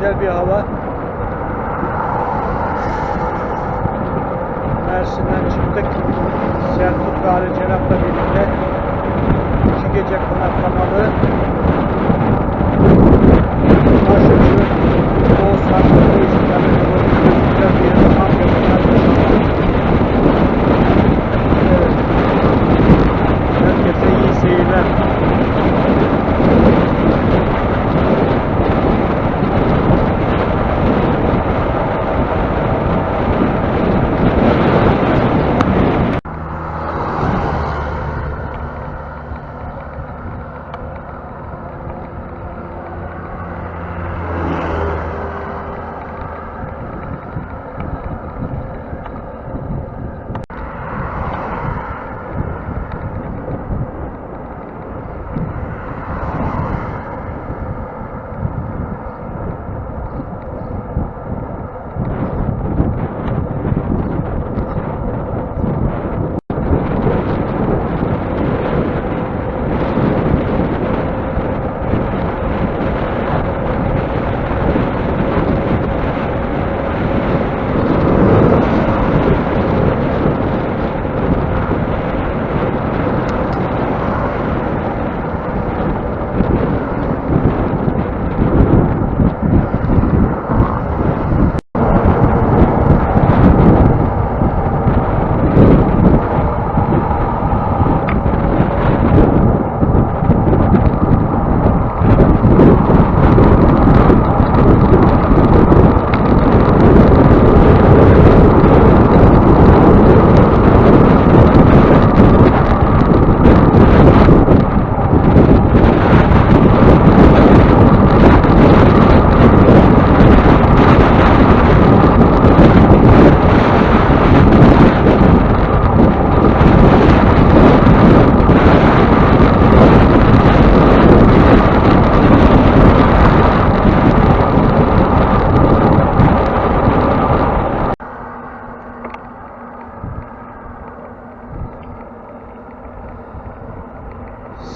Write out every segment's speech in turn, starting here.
güzel bir hava. Mersin'den çıktık. Selçuk ve Ali Cenap'la birlikte iki gece konaklamalı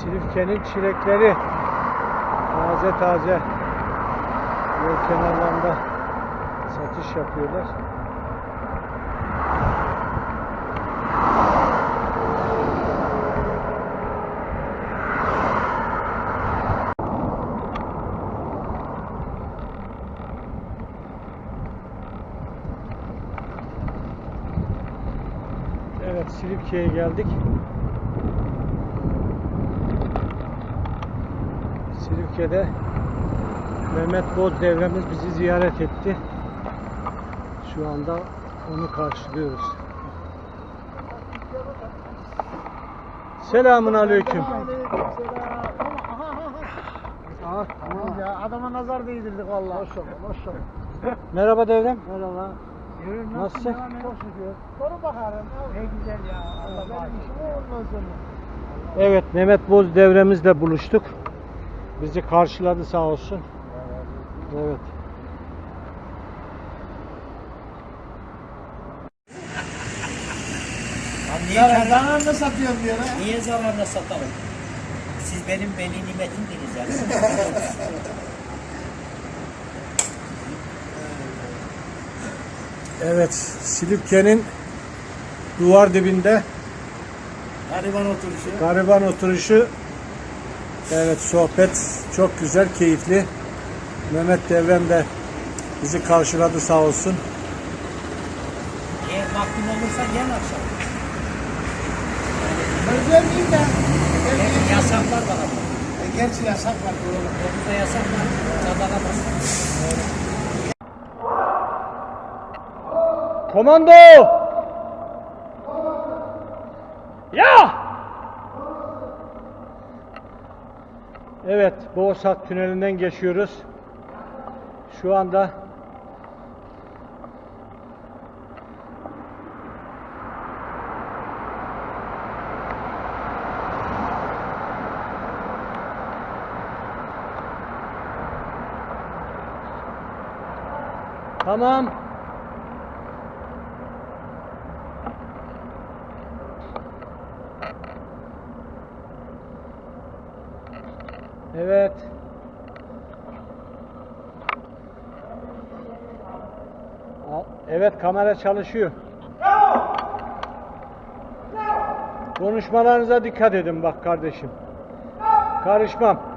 Silifke'nin çilekleri taze taze yol kenarlarında satış yapıyorlar. Evet Silifke'ye geldik. Silifke'de Mehmet Boz devremiz bizi ziyaret etti. Şu anda onu karşılıyoruz. Selamun aleyküm. Aa, tamam ya adama nazar değdirdik valla. Maşallah maşallah. Merhaba devrem. Merhaba. Yürü, Nasılsın? et? Çok şükür. Soru bakarım. Ne güzel ya. Allah benim işim o ondan sonra. Evet Mehmet Boz devremizle buluştuk. Bizi karşıladı sağ olsun. Evet. Niye, Ya zararla satıyorum diyor ha. niye zararla satalım? Siz benim veli nimetimdiniz yani. Evet Silifke'nin duvar dibinde Gariban oturuşu. gariban oturuşu. Evet sohbet çok güzel, keyifli. Mehmet Devrem de bizi karşıladı sağ olsun. Eğer vaktin olursa gel akşam. Değil de. Evet, yasak var bana. E, gerçi yasak var. Orada yasak var. Tadalamazsın. Komando! Ya! Evet, Boğazat Tüneli'nden geçiyoruz. Şu anda Tamam. Evet. Evet kamera çalışıyor. Konuşmalarınıza dikkat edin bak kardeşim. Karışmam.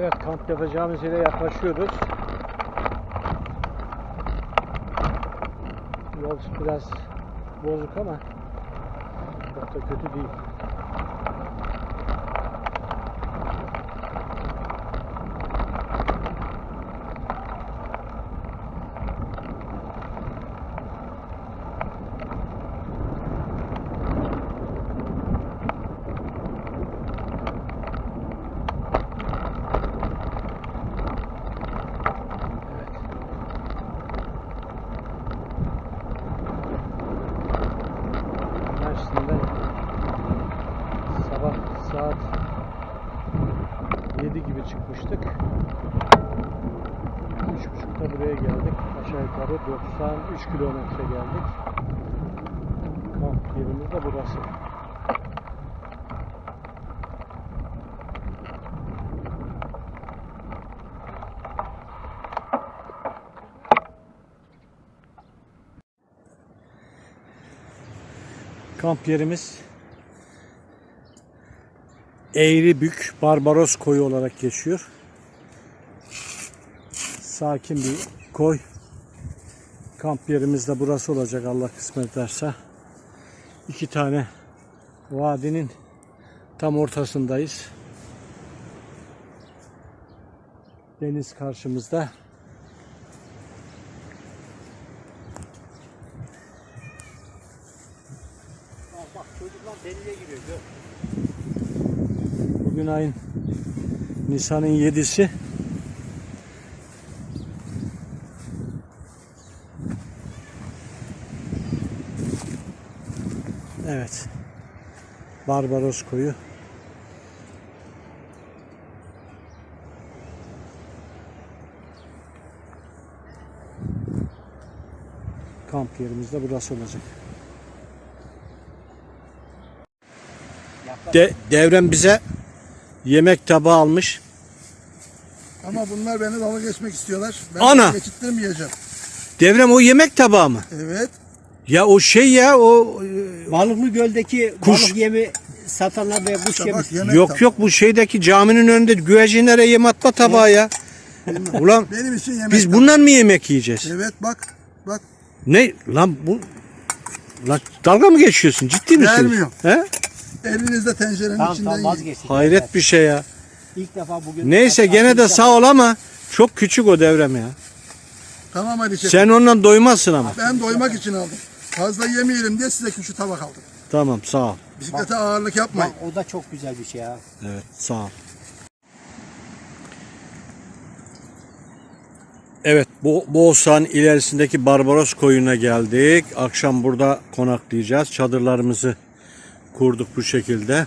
Evet kamp yapacağımız yere yaklaşıyoruz. Yol biraz bozuk ama çok da kötü değil. Sabah saat 7 gibi çıkmıştık. 3.30'da buraya geldik. Aşağı yukarı 93 kilometre geldik. Kamp yerimiz de burası. Kamp yerimiz Eğribük Barbaros koyu olarak geçiyor. Sakin bir koy. Kamp yerimiz de burası olacak Allah kısmet ederse. İki tane vadinin tam ortasındayız. Deniz karşımızda. Ayın Nisan'ın 7'si. Evet. Barbaros koyu. Kamp yerimiz de burası olacak. De, devrem bize yemek tabağı almış. Ama bunlar beni dalga geçmek istiyorlar. Ben Ana! geçittirmeyeceğim. Devrem o yemek tabağı mı? Evet. Ya o şey ya o e, Balıklı göldeki Kuş. balık yemi satanlar ve kuş yemi. Tabak yemek yok tabağı. yok bu şeydeki caminin önünde güvercinlere yem atma tabağı ya. Ulan Benim için yemek biz tabağı. bundan mı yemek yiyeceğiz? Evet bak. Bak. Ne lan bu Lan dalga mı geçiyorsun? Ciddi misin? Gelmiyor. He? Elinizde tencerenin Tamam içinden tamam yiyin. vazgeçtik. Hayret bir şey ya. İlk defa bugün. Neyse gene de sağ ol ama çok küçük o devrem ya. Tamam hadi şef. Sen ondan doymazsın ama. Ben doymak için aldım. Fazla yemeyelim diye size küçük tabak aldım. Tamam sağ ol. Bisiklete ağırlık yapmayın. Bak o da çok güzel bir şey ha. Evet sağ ol. Evet bu Boğazhan ilerisindeki Barbaros koyuna geldik. Akşam burada konaklayacağız. Çadırlarımızı kurduk bu şekilde.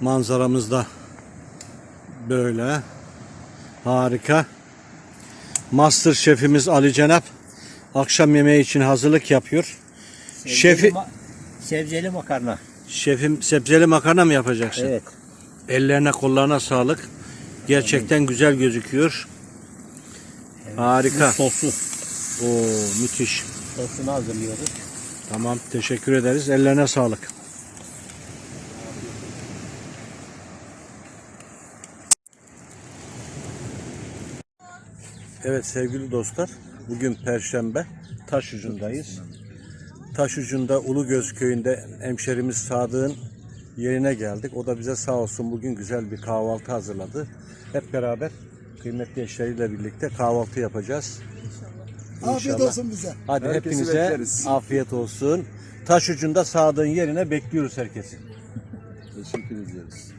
Manzaramız da böyle. Harika. Master şefimiz Ali Cenap akşam yemeği için hazırlık yapıyor. Sebzeli Şefi ma- sebzeli makarna. şefim sebzeli makarna mı yapacaksın? Evet. Ellerine kollarına sağlık. Gerçekten güzel gözüküyor. Harika. Soslu. Oo müthiş. Sosunu hazırlıyoruz. Tamam teşekkür ederiz. Ellerine sağlık. Evet sevgili dostlar, bugün Perşembe, Taşucu'ndayız. Taşucu'nda Ulugöz köyünde hemşerimiz Sadık'ın yerine geldik. O da bize sağ olsun bugün güzel bir kahvaltı hazırladı. Hep beraber kıymetli eşleriyle birlikte kahvaltı yapacağız. Afiyet İnşallah. olsun bize. Hadi Herkesi hepinize bekleriz. afiyet olsun. Taşucu'nda Sadık'ın yerine bekliyoruz herkesi. Teşekkür ediyoruz.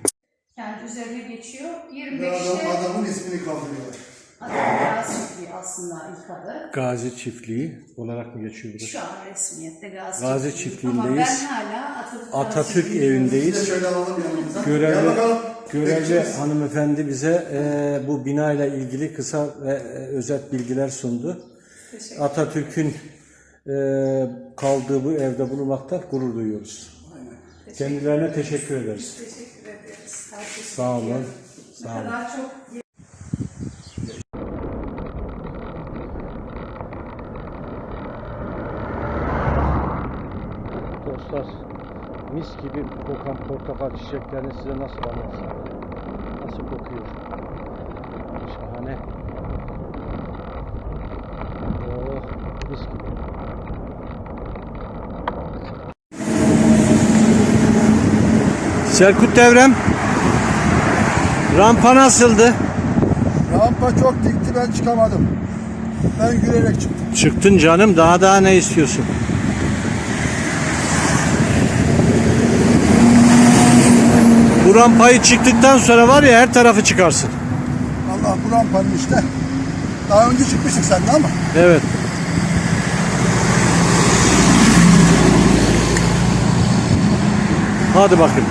kendi üzerine geçiyor. Adam, 25'te adamın ismini kaldırıyorlar. Gazi Çiftliği aslında ilk adı. Gazi Çiftliği olarak mı geçiyor burası? Şu an resmiyette Gazi, Gazi Çiftliği. Çiftliğindeyiz. Ama ben hala Atatürk, Atatürk evindeyiz. Görevli, görevli hanımefendi bize e, bu bina ile ilgili kısa ve e, özet bilgiler sundu. Atatürk'ün e, kaldığı bu evde bulunmaktan gurur duyuyoruz. Kendilerine teşekkür ederiz. Teşekkür ederiz. Herkese Sağ olun. Ne Sağ olun. kadar çok Dostlar mis gibi kokan portakal çiçeklerini size nasıl anlatsam? Nasıl kokuyor? Şahane. Oh mis gibi. Serkut Devrem Rampa nasıldı? Rampa çok dikti ben çıkamadım. Ben gülerek çıktım. Çıktın canım daha daha ne istiyorsun? Bu rampayı çıktıktan sonra var ya her tarafı çıkarsın. Allah bu rampanın işte. Daha önce çıkmıştık seninle ama. Evet. Hadi bakayım.